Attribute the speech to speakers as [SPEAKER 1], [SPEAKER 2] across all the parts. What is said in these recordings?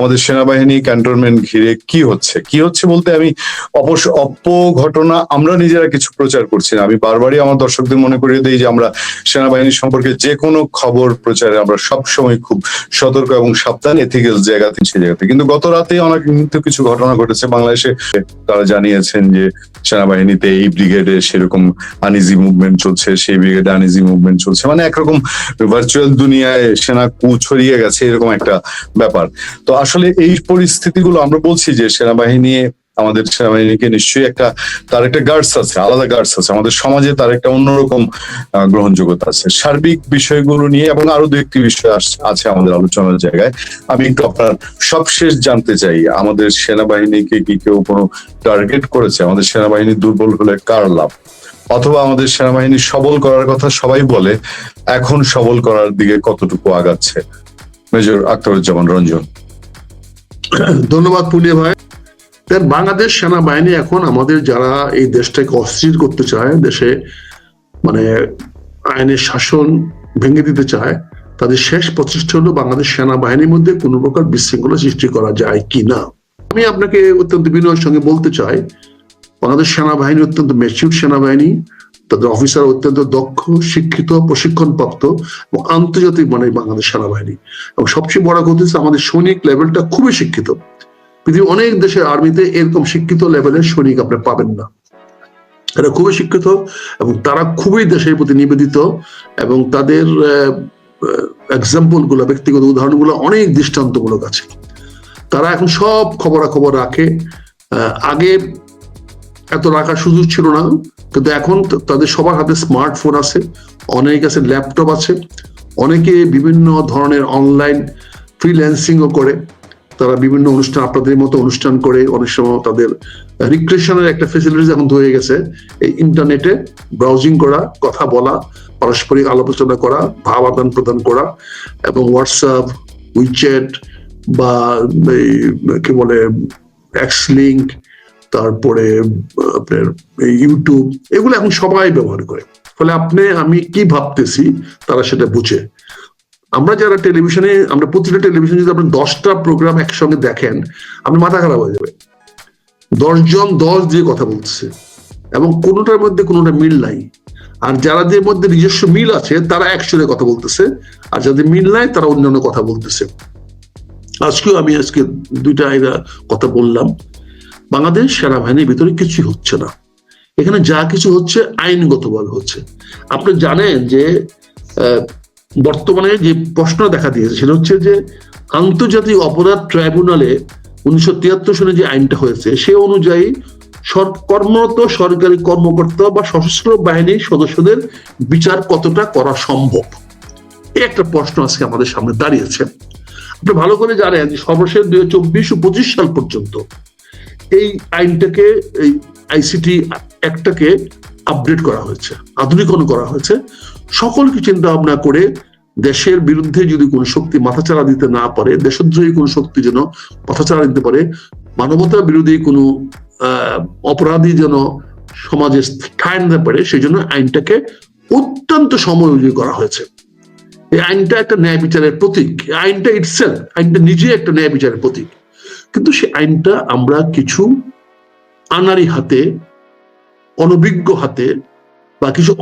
[SPEAKER 1] আমাদের সেনাবাহিনী ক্যান্টনমেন্ট ঘিরে কি হচ্ছে? কি হচ্ছে বলতে আমি অপস অপ ঘটনা আমরা নিজেরা কিছু প্রচার করছি না। আমি বারবারই আমার দর্শকদের মনে করিয়ে দিই যে আমরা সেনাবাহিনী সম্পর্কে যে কোনো খবর প্রচারে আমরা সব সময় খুব সতর্ক এবং সাবধান এথিক্যাল জায়গাতে সেই জায়গাতে কিন্তু গত রাতে অনেক কিছু ঘটনা ঘটেছে। বাংলাদেশে তারা জানিয়েছেন যে সেনাবাহিনীতে এই ব্রিগেডে সেরকম আনিজি মুভমেন্ট চলছে, সেই ব্রিগেডে আনিজি মুভমেন্ট চলছে। মানে একরকম ভার্চুয়াল দুনিয়ায় সেনা কু ছড়িয়ে গেছে, এরকম একটা ব্যাপার। তো আসলে এই পরিস্থিতিগুলো আমরা বলছি যে সেনাবাহিনী আমাদের সেনাবাহিনীকে নিশ্চয়ই একটা, তার একটা গার্ডস আছে, আলাদা গার্ডস আছে। আমাদের সমাজে তার একটা অন্যরকম গ্রহণযোগ্যতা আছে। সার্বিক বিষয়গুলো নিয়ে এবং আরও দু একটি বিষয় আছে আমাদের আলোচনার জায়গায়। আমি একটু আপনার সবশেষ জানতে চাই, আমাদের সেনাবাহিনীকে কি কেউ কোনো টার্গেট করেছে? আমাদের সেনাবাহিনী দুর্বল হলে কার লাভ? অথবা আমাদের সেনাবাহিনী সবল করার কথা সবাই বলে, এখন সবল করার দিকে কতটুকু আগাচ্ছে? মেজর আখতারুজ্জামান রঞ্জন।
[SPEAKER 2] ধন্যবাদ পুলিয়া ভাই। দেন বাংলাদেশ সেনাবাহিনী এখন আমাদের যারা এই দেশটাকে অস্থির করতে চায়, দেশে মানে আইনের শাসন ভেঙে দিতে চায়, তাদের শেষ প্রচেষ্টা হলো বাংলাদেশ সেনাবাহিনীর মধ্যে কোনো প্রকার বিশৃঙ্খলা সৃষ্টি করা যায় কি না আমি আপনাকে অত্যন্ত বিনয়ের সঙ্গে বলতে চাই, বাংলাদেশ সেনাবাহিনী অত্যন্ত ম্যাচিউর সেনাবাহিনী, তাদের অফিসার অত্যন্ত দক্ষ, শিক্ষিত, প্রশিক্ষণপ্রাপ্ত এবং আন্তর্জাতিক মানের বাংলাদেশ সেনাবাহিনী। এবং সবচেয়ে বড় কথা হচ্ছে আমাদের সৈনিক লেভেলটা খুবই শিক্ষিত। পৃথিবীর অনেক দেশের আর্মিতে এরকম শিক্ষিত লেভেলের সৈনিক আপনি পাবেন না। এরা খুবই শিক্ষিত এবং তারা খুবই দেশের প্রতি নিবেদিত এবং তাদের এক্সাম্পলগুলো ব্যক্তিগত উদাহরণগুলো অনেক দৃষ্টান্তমূলক আছে। তারা এখন সব খবরাখবর রাখে। আগে এত রাখার সুযোগ ছিল না, কিন্তু এখন তাদের সবার হাতে স্মার্টফোন আছে, অনেক আছে ল্যাপটপ আছে। অনেকে বিভিন্ন ধরনের অনলাইন ফ্রিল্যান্সিংও করে। তারা বিভিন্ন অনুষ্ঠান, আপনাদের মতো অনুষ্ঠান করে অনেক সময় তাদের রিক্রেশনের একটা ফেসিলিটিস এখন হয়ে গেছে। এই ইন্টারনেটে ব্রাউজিং করা, কথা বলা, পারস্পরিক আলোচনা করা, ভাব আদান প্রদান করা এবং হোয়াটসঅ্যাপ উইচ্যাট বা এই, কি বলে এক্স লিঙ্ক তারপরে আপনার ইউটিউব এগুলো এখন সবাই ব্যবহার করে। ফলে আপনি, আমি কি ভাবতেছি, তারা সেটা বুঝে। আমরা যারা টেলিভিশনে, আমরা প্রতিটা টেলিভিশনে যদি আপনি দশটা প্রোগ্রাম একসঙ্গে দেখেন, আপনি মাথা খারাপ হয়ে যাবে দশজন দশ দিয়ে কথা বলছে এবং কোনোটার মধ্যে কোনোটা মিল নাই। আর যারাদের মধ্যে নিজস্ব মিল আছে, তারা একসঙ্গে কথা বলতেছে, আর যাদের মিল নাই, তারা অন্যান্য কথা বলতেছে। আজকেও আমি আজকে দুইটা এরা কথা বললাম। বাংলাদেশ সেনাবাহিনীর ভিতরে কিছুই হচ্ছে না। এখানে যা কিছু হচ্ছে, আইনগতভাবে হচ্ছে। আপনি জানেন যে বর্তমানে যে প্রশ্ন দেখা দিয়েছে, সেটা হচ্ছে যে আন্তর্জাতিক অপরাধ ট্রাইব্যুনালে উনিশশো তিয়াত্তর সালে যে আইনটা হয়েছে, সে অনুযায়ী কর্মরত সরকারি কর্মকর্তা বা সশস্ত্র বাহিনীর সদস্যদের বিচার কতটা করা সম্ভব? এই একটা প্রশ্ন আজকে আমাদের সামনে দাঁড়িয়েছে। আপনি ভালো করে জানেন সর্বশেষ দুই হাজার চব্বিশ ও পঁচিশ সাল পর্যন্ত এই আইনটাকে, এই আইসিটি একটাকে আপডেট করা হয়েছে, আধুনিকরণ করা হয়েছে। সকলকে চিন্তা ভাবনা করে দেশের বিরুদ্ধে যদি কোন শক্তি মাথাচাড়া দিতে না পারে, দেশদ্রোহী কোন শক্তি যেন মাথাচাড়া দিতে পারে, মানবতা বিরোধী কোনো অপরাধী যেন সমাজে ঠাঁই নিতে পারে, সেই জন্য আইনটাকে অত্যন্ত সময়োজী করা হয়েছে। এই আইনটা একটা ন্যায় বিচারের প্রতীক। আইনটা ইটসেল আইনটা নিজে একটা ন্যায় বিচারের প্রতীক। কিন্তু সেই আইনটা আমরা কিছু আনারি হাতে, অনভিজ্ঞ হাতে বা কিছু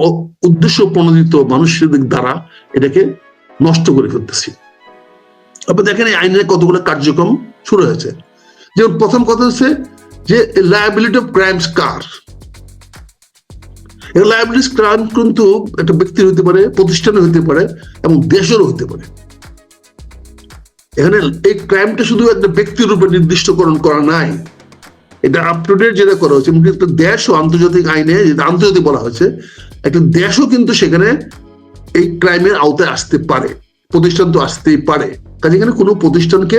[SPEAKER 2] উদ্দেশ্য প্রণোদিত মানুষের দ্বারা এটাকে নষ্ট করে ফেলতেছি। আপনি দেখেন এই আইনের কতগুলো কার্যক্রম শুরু হয়েছে। যেমন প্রথম কথা হচ্ছে যে লায়াবিলিটি অফ ক্রাইমস কার? ক্রাইম কিন্তু একটা ব্যক্তির হতে পারে, প্রতিষ্ঠানের হতে পারে এবং দেশেরও হতে পারে। এখানে এই ক্রাইমটা শুধু একটা ব্যক্তির নির্দিষ্টকরণ করা নাই। এটা আপ টু ডেট যেটা করা হয়েছে এমনকি একটা দেশ ও আন্তর্জাতিক আইনে যেটা আন্তর্জাতিক বলা হয়েছে, একটা দেশও কিন্তু সেখানে এই ক্রাইমের আওতায় আসতে পারে, প্রতিষ্ঠান তো আসতেই পারে। কাজে এখানে কোনো প্রতিষ্ঠানকে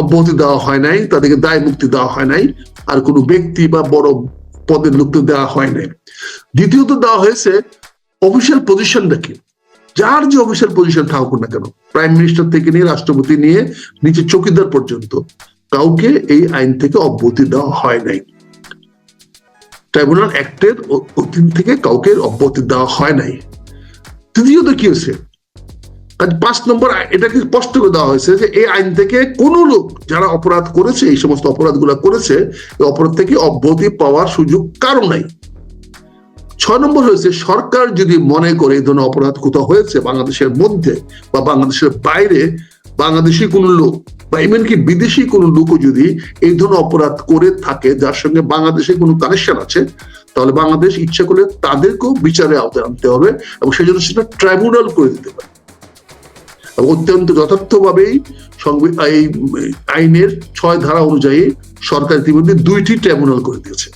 [SPEAKER 2] অব্যাহতি দেওয়া হয় নাই, তাদেরকে দায় মুক্তি দেওয়া হয় নাই, আর কোনো ব্যক্তি বা বড় পদের লোককে দেওয়া হয় নাই। দ্বিতীয়ত দেওয়া হয়েছে অফিসিয়াল পজিশনটা কি? যার যে অফিসিয়াল পজিশন থাকুক না কেন প্রাইম মিনিস্টার থেকে নিয়ে রাষ্ট্রপতি নিয়ে, নিচে চৌকিদার পর্যন্ত। কাউকে এই আইন থেকে অব্যাহতি দেওয়া হয় নাই। ট্রাইব্যুনাল অ্যাক্টের অধীন থেকে কাউকে অব্যাহতি দেওয়া হয় নাই। তৃতীয়ত কি হয়েছে? পাঁচ নম্বর এটাকে স্পষ্ট করে দেওয়া হয়েছে যে এই আইন থেকে কোন লোক যারা অপরাধ করেছে, এই সমস্ত অপরাধগুলো করেছে, এই অপরাধ থেকে অব্যাহতি পাওয়ার সুযোগ কারও নাই। ছয় নম্বর হয়েছে, সরকার যদি মনে করে এই ধরনের অপরাধ কোথাও হয়েছে বাংলাদেশের মধ্যে বা বাংলাদেশের বাইরে, বাংলাদেশি কোনো লোক বা এমনকি বিদেশি কোনো লোকও যদি এই ধরনের অপরাধ করে থাকে, যার সঙ্গে বাংলাদেশে কোনো কানেকশন আছে, তাহলে বাংলাদেশ ইচ্ছা করলে তাদেরকেও বিচারে আওতায় আনতে হবে এবং সেই জন্য সেটা ট্রাইব্যুনাল করে দিতে পারে। অত্যন্ত যথার্থভাবেই এই আইনের ছয় ধারা অনুযায়ী সরকার ইতিমধ্যে দুইটি ট্রাইব্যুনাল করে দিয়েছে।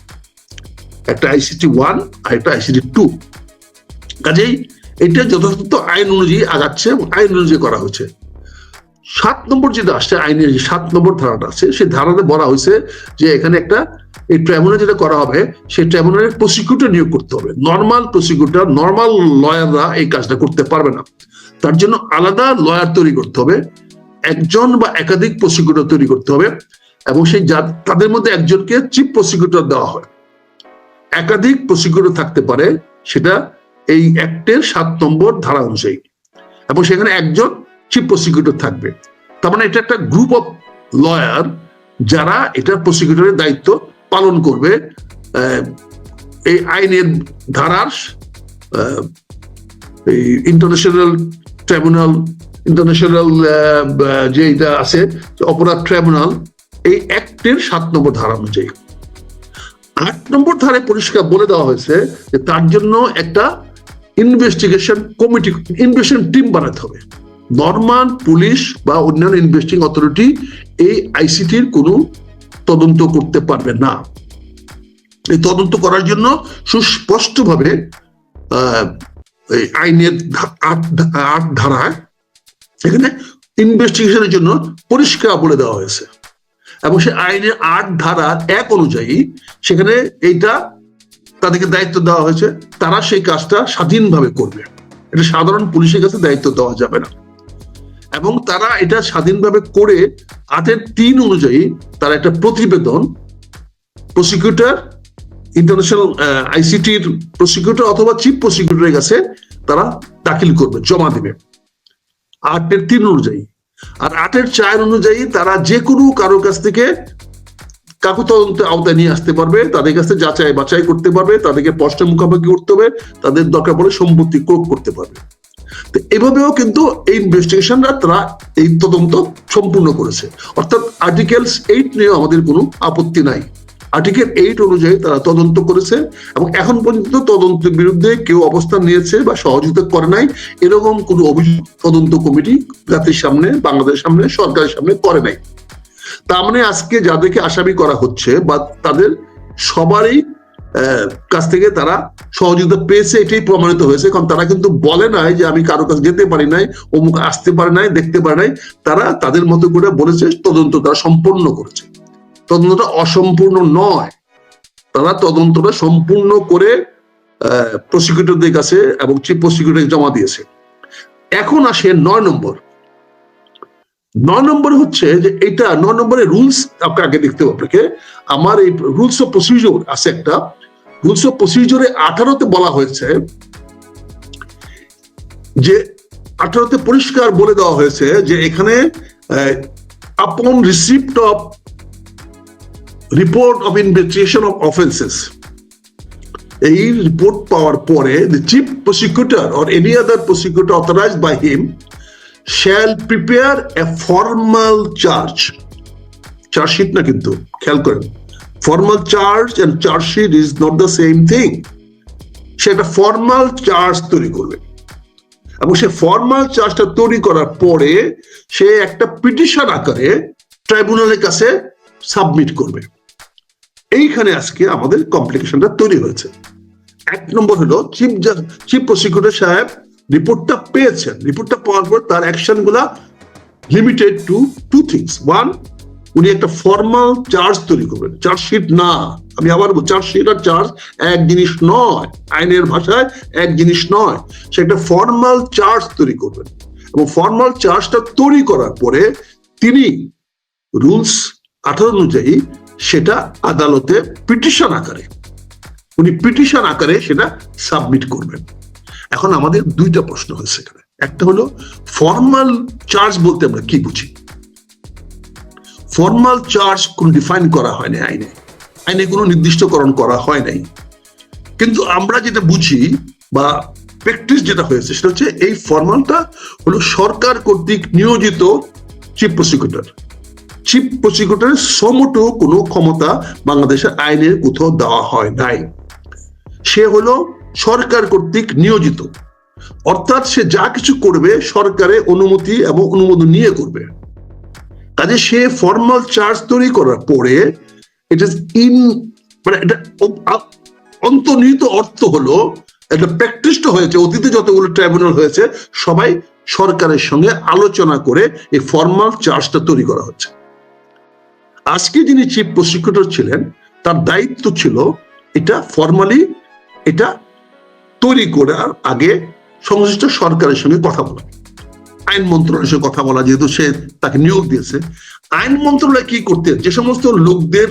[SPEAKER 2] একটা আইসিটি ওয়ান আর একটা আইসিটি টু কাজেই এটা যথার্থ আইন অনুযায়ী আগাচ্ছে এবং আইন অনুযায়ী করা হয়েছে। সাত নম্বর যেটা আসছে আইনের যে সাত নম্বর ধারাটা আছে, সেই ধারাতে বলা হয়েছে যে এখানে একটা, এই ট্রাইব্যুনাল যেটা করা হবে, সেই ট্রাইব্যুনালের প্রসিকিউটর নিয়োগ করতে হবে। নর্মাল প্রসিকিউটর নর্মাল লয়াররা এই কাজটা করতে পারবে না। তার জন্য আলাদা লয়ার তৈরি করতে হবে, একজন বা একাধিক প্রসিকিউটর তৈরি করতে হবে, এবং সেই তাদের মধ্যে একজনকে চিফ প্রসিকিউটর দেওয়া হয়। একাধিক প্রসিকিউটর থাকতে পারে, সেটা এই অ্যাক্টের সাত নম্বর ধারা অনুযায়ী। এবং সেখানে একজন চিফ প্রসিকিউটর থাকবে। তার মানে এটা একটা গ্রুপ অফ লয়ার যারা এটা প্রসিকিউটরের দায়িত্ব পালন করবে। এই আইনের ধারার এই ইন্টারন্যাশনাল ট্রাইব্যুনাল ইন্টারন্যাশনাল যে এটা আছে, অপরাধ ট্রাইব্যুনাল এই অ্যাক্টের সাত নম্বর ধারা অনুযায়ী। আট নম্বর ধারে পরিষ্কার বলে দেওয়া হয়েছে যে তার জন্য একটা ইনভেস্টিগেশন কমিটি ইনভেস্টিগেশন টিম বানাতে হবে। নর্মাল পুলিশ বা অন্যান্য ইনভেস্টিং অথরিটি এই আইসিটির কোনো তদন্ত করতে পারবে না। এই তদন্ত করার জন্য সুস্পষ্টভাবে আইনের আট ধারায় এখানে ইনভেস্টিগেশনের জন্য পরিষ্কার বলে দেওয়া হয়েছে। এবং সে আইনের আট ধারা এক অনুযায়ী সেখানে এইটা তাদেরকে দায়িত্ব দেওয়া হয়েছে। তারা সেই কাজটা স্বাধীনভাবে করবে। এটা সাধারণ পুলিশের কাছে দায়িত্ব দেওয়া যাবে না। এবং তারা এটা স্বাধীনভাবে করে আটের তিন অনুযায়ী তারা একটা প্রতিবেদন প্রসিকিউটর ইন্টারন্যাশনাল আইসিটির প্রসিকিউটর অথবা চিফ প্রসিকিউটরের কাছে তারা দাখিল করবে, জমা দেবে। আটের তিন অনুযায়ী। আর আটের চার অনুযায়ী তারা যে কোনো কারোর কাছ থেকে কাকু তদন্ত আওতায় নিয়ে আসতে পারবে, তাদের কাছে যাচাই বাছাই করতে পারবে, তাদেরকে প্রশ্ন মুখামুখি করতে হবে, তাদের দরকার পড়ে সম্পত্তি ক্রোক করতে পারবে। এভাবেও কিন্তু এই ইনভেস্টিগেশনরা তারা এই তদন্ত সম্পূর্ণ করেছে। অর্থাৎ আর্টিকেলস এইট নিয়ে আমাদের কোনো আপত্তি নাই। আর্টিকেল এইট অনুযায়ী তারা তদন্ত করেছে এবং এখন পর্যন্ত তদন্তের বিরুদ্ধে কেউ অবস্থান নিয়েছে বা সহযোগিতা করে নাই। এরকম কোনো অভিযোগ তদন্ত কমিটি জাতির সামনে, বাংলাদেশের সামনে, সরকারের সামনে করে নাই। তার মানে আজকে যাদেরকে আসামি করা হচ্ছে বা তাদের সবারই কাছ থেকে তারা সহযোগিতা পেয়েছে, এটাই প্রমাণিত হয়েছে। কারণ তারা কিন্তু বলে নাই যে আমি কারও কাছে যেতে পারি নাই, অমুক আসতে পারে নাই, দেখতে পারে নাই। তারা তাদের মতো করে বলেছে, তদন্ত তারা সম্পূর্ণ করেছে। তদন্তটা অসম্পূর্ণ নয়। তারা তদন্তটা সম্পূর্ণ করে প্রসিকিউটরদের কাছে এবং চিফ প্রসিকিউটর জমা দিয়েছে। এখন আসে নয় নম্বর। নয় নম্বর হচ্ছে যে এটা, নয় নম্বরের রুলস আপনাকে আগে দেখতে হবে আপনাকে। আমার এই রুলস অফ প্রসিডিওর আছে একটা। রুলস অফ প্রসিডিওরে আঠারোতে বলা হয়েছে যে, আঠারোতে পরিষ্কার বলে দেওয়া হয়েছে যে এখানে upon receipt of report of investigation of offences এই রিপোর্ট পাওয়ার পরে the chief prosecutor or any other prosecutor authorized by him shall prepare a formal charge chargesheet না কিন্তু, খেয়াল করেন। Formal charge and chargesheet is not the same thing সে একটা formal charge তৈরি করবে। এবং সে ফর্মাল চার্জটা তৈরি করার পরে সে একটা পিটিশন আকারে ট্রাইব্যুনালের কাছে সাবমিট করবে। এইখানে আজকে আমাদের কমপ্লিকেশনটা তৈরি হয়েছে। এক নম্বর হলো চিফ চিফ প্রসিকিউটর সাহেব রিপোর্টটা পেয়েছেন। রিপোর্টটা পাওয়ার পর তার অ্যাকশনগুলা limited to two things one উনি একটা ফর্মাল চার্জ তৈরি করবেন। চার্জশিট না। আমি আবার চার্জশিট আর চার্জ এক জিনিস নয়। আইনের ভাষায় এক জিনিস নয়। সে একটা ফর্মাল চার্জ তৈরি করবেন। এবং ফর্মাল চার্জটা তৈরি করার পরে তিনি রুলস আঠারো অনুযায়ী সেটা আদালতে পিটিশন আকারে, উনি পিটিশন আকারে সেটা সাবমিট করবেন। এখন আমাদের দুইটা প্রশ্ন হয়েছে এখানে। একটা হলো ফর্মাল চার্জ বলতে আমরা কি বুঝি? ফর্মাল চার্জ কোন ডিফাইন করা হয়নি আইনে। আইনে কোনো নির্দিষ্টকরণ করা হয় নাই। কিন্তু আমরা যেটা বুঝি বা প্র্যাকটিস যেটা হয়েছে সেটা হচ্ছে এই ফর্মালটা হলো সরকার কর্তৃক নিয়োজিত চিফ প্রসিকিউটর চিফ প্রসিকিউটরের সমটো কোনো ক্ষমতা বাংলাদেশের আইনের কোথাও দেওয়া হয় নাই। সে হলো সরকার কর্তৃক নিয়োজিত। অর্থাৎ সে যা কিছু করবে সরকারের অনুমতি এবং অনুমোদন নিয়ে করবে। কাজে সে ফর্মাল চার্জ তৈরি করার পরে ইট ইস ইন মানে অন্তর্নিহিত অর্থ হলো এটা প্র্যাকটিসটা হয়েছে, অতীতে যতগুলো ট্রাইব্যুনাল হয়েছে, সবাই সরকারের সঙ্গে আলোচনা করে এই ফর্মাল চার্জটা তৈরি করা হচ্ছে। আজকে যিনি চিফ প্রসিকিউটর ছিলেন, তার দায়িত্ব ছিল এটা ফর্মালি এটা তৈরি করার আগে সংশ্লিষ্ট সরকারের সঙ্গে কথা বলা। আইন মন্ত্রণালয়ের কথা বলা, যেহেতু সে তাকে নিয়োগ দিয়েছে, আইন মন্ত্রণালয় কি করতে, যে সমস্ত লোকদের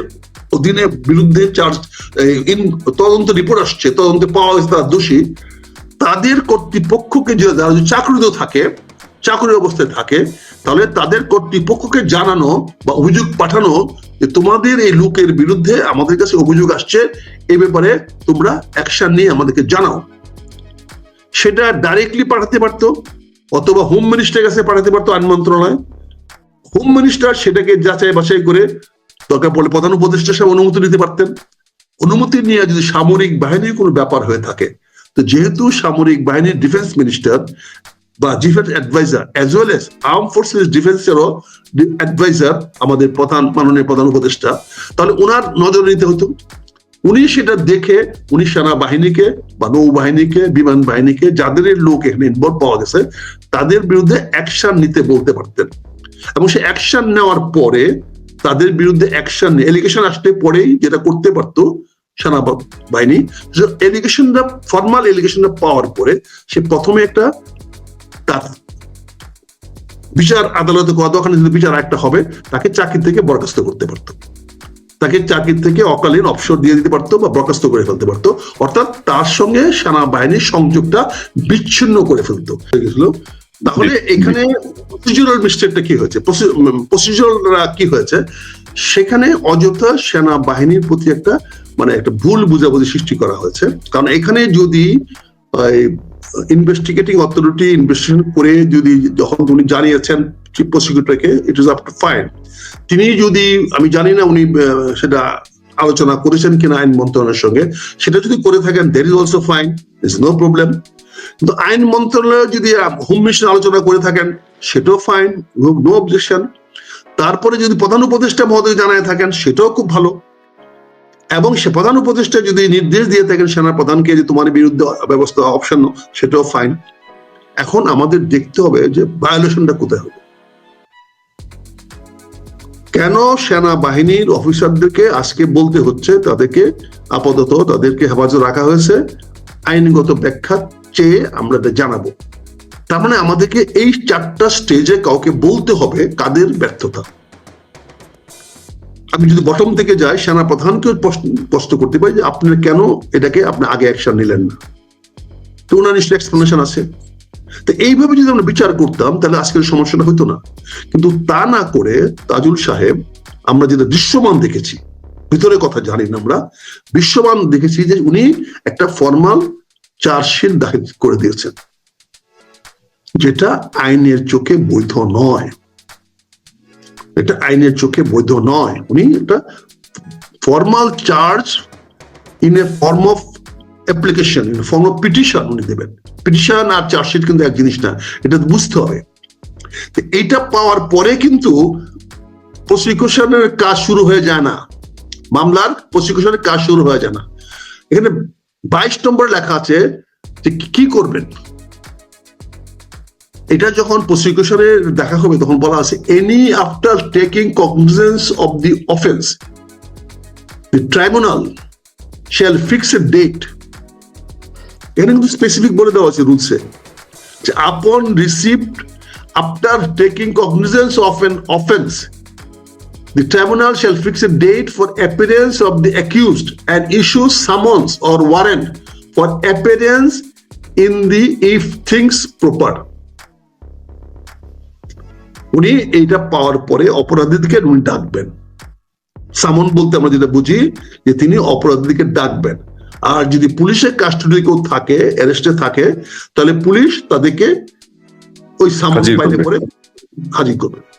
[SPEAKER 2] অধীনে বিরুদ্ধে চার্জ তদন্ত রিপোর্ট আসছে, তদন্তে পাওয়া হয়েছে তারা দোষী, তাদের কর্তৃপক্ষকে যে যারা চাকরিতে থাকে চাকরি অবস্থায় থাকে, তাহলে তাদের কর্তৃপক্ষকে জানানো বা অভিযোগ পাঠানো যে তোমাদের এই লোকের বিরুদ্ধে আমাদের কাছে অভিযোগ আসছে এই ব্যাপারে তোমরা অ্যাকশন নিয়ে আমাদেরকে জানাও। সেটা ডাইরেক্টলি পাঠাতে পারতো অথবা হোম মিনিস্টারের কাছে পাঠাতে পারতো আইন মন্ত্রণালয়। হোম মিনিস্টার সেটাকে যাচাই বাছাই করে দরকার পড়লে প্রধান উপদেষ্টার সাথে অনুমতি নিতে পারতেন। অনুমতি নিয়ে যদি সামরিক বাহিনীর কোনো ব্যাপার হয়ে থাকে, তো যেহেতু সামরিক বাহিনীর ডিফেন্স মিনিস্টার বা defence adviser as well as arm forces ডিফেন্সেরও adviser আমাদের প্রধান, মাননীয় প্রধান উপদেষ্টা, তাহলে ওনার নজর নিতে হতো। উনি সেটা দেখে উনি সেনাবাহিনীকে বা নৌবাহিনীকে বিমান বাহিনীকে যাদের লোক এখানে ইনভলভ পাওয়া গেছে, তাদের বিরুদ্ধে অ্যাকশন নিতে বলতে পারতেন। এবং সে অ্যাকশন নেওয়ার পরে তাদের বিরুদ্ধে অ্যাকশন এলিগেশন আসতে পরেই যেটা করতে পারতো সেনা বাহিনী এলিগেশনটা ফর্মাল এলিগেশনটা পাওয়ার পরে সে প্রথমে একটা তার বিচার আদালতে কতখানি যদি বিচার একটা হবে, তাকে চাকরি থেকে বরখাস্ত করতে পারতো। তাকে চাকরি থেকে অকালীন অবসর দিয়ে দিতে পারতো বা বরখাস্ত করে ফেলতে পারতো। অর্থাৎ তার সঙ্গে সেনাবাহিনীর সংযোগটা বিচ্ছিন্ন করে ফেলতো। গেছিল। তাহলে এখানে প্রসিডিউরাল মিস্টেকটা কি হয়েছে? প্রসিডিউরাল কি হয়েছে? সেখানে অযথা সেনাবাহিনীর প্রতি একটা মানে একটা ভুল বুঝাবুঝি সৃষ্টি করা হয়েছে। কারণ এখানে যদি ইনভেস্টিগেটিং অথরিটি ইনভেস্টিগেশন করে যদি যখন উনি জানিয়েছেন chief প্রসিকিউটরকে it is up to fine তিনি যদি, আমি জানি না উনি সেটা আলোচনা করেছেন কিনা আইন মন্ত্রণালয়ের সঙ্গে, সেটা যদি করে থাকেন there is also fine is no problem কিন্তু আইন মন্ত্রণালয় যদি হোম মিশন আলোচনা করে থাকেন, সেটাও ফাইন নো অবজেকশন তারপরে যদি প্রধান উপদেষ্টা মহোদয় জানায় থাকেন, সেটাও খুব ভালো. এবং সে প্রধান উপদেষ্টা যদি নির্দেশ দিয়ে থাকেন সেনা প্রধানকে যে তোমার বিরুদ্ধে ব্যবস্থা অপশন সেটাও ফাইন এখন আমাদের দেখতে হবে যে ভায়োলেশনটা কোথায় হবে। কেন সেনাবাহিনীর অফিসারদেরকে আজকে বলতে হচ্ছে? তাদেরকে আপাতত তাদেরকে হেফাজত রাখা হয়েছে। আইনগত ব্যাখ্যা চেয়ে আমরা জানাব। তার মানে আমাদেরকে এই চারটা স্টেজে কাউকে বলতে হবে কাদের ব্যর্থতা। আমি যদি বটম থেকে যাই সেনা প্রধানকেও প্রশ্ন- করতে পারি যে আপনি কেন এটাকে আপনি আগে অ্যাকশন নিলেন না? তো ওনার নিশ্চয় এক্সপ্লেনেশন আছে। তো এইভাবে যদি আমরা বিচার করতাম, তাহলে আজকের সমস্যাটা হতো না। কিন্তু তা না করে তাজুল সাহেব, আমরা যেটা দৃশ্যমান দেখেছি ভিতরে কথা জানি না আমরা বিশ্বমান দেখেছি যে উনি একটা ফর্মাল চার্জশিট দাখিল করে দিয়েছেন। যেটা আইনের চোখে বৈধ নয়। এটা আইনের চোখে বৈধ নয়। উনি একটা formal charge in a form of application in form of petition উনি দেবেন। পিটিশন আর চার্জশিট কিন্তু এক জিনিস না, এটা বুঝতে হবে। তো এইটা পাওয়ার পরে কিন্তু প্রসিকিউশনের কাজ শুরু হয়ে যায় না। মামলার প্রসিকিউশনের কাজ শুরু হয়ে যায় না। এখানে বাইশ নম্বর লেখা আছে যে কি- করবেন? এটা যখন প্রসিকিউশনে দেখা হবে, তখন বলা আছে any after taking cognizance of the offence the tribunal shall fix a date এখানে কিন্তু স্পেসিফিক বলে দেওয়া আছে রুলসে যে upon received after taking cognizance of an offence The tribunal shall fix a date for appearance of the accused and issue summons or warrant for appearance in the if things proper. উনি এইটা পাওয়ার পরে অপরাধীদেরকে উনি ডাকবেন সামন বলতে আমরা যেটা বুঝি যে তিনি অপরাধীদেরকে ডাকবেন আর যদি পুলিশের কাস্টডি কেউ থাকে অ্যারেস্টে থাকে তাহলে পুলিশ তাদেরকে ওই সামাজিক
[SPEAKER 1] বাইরে
[SPEAKER 2] করে হাজির করবে।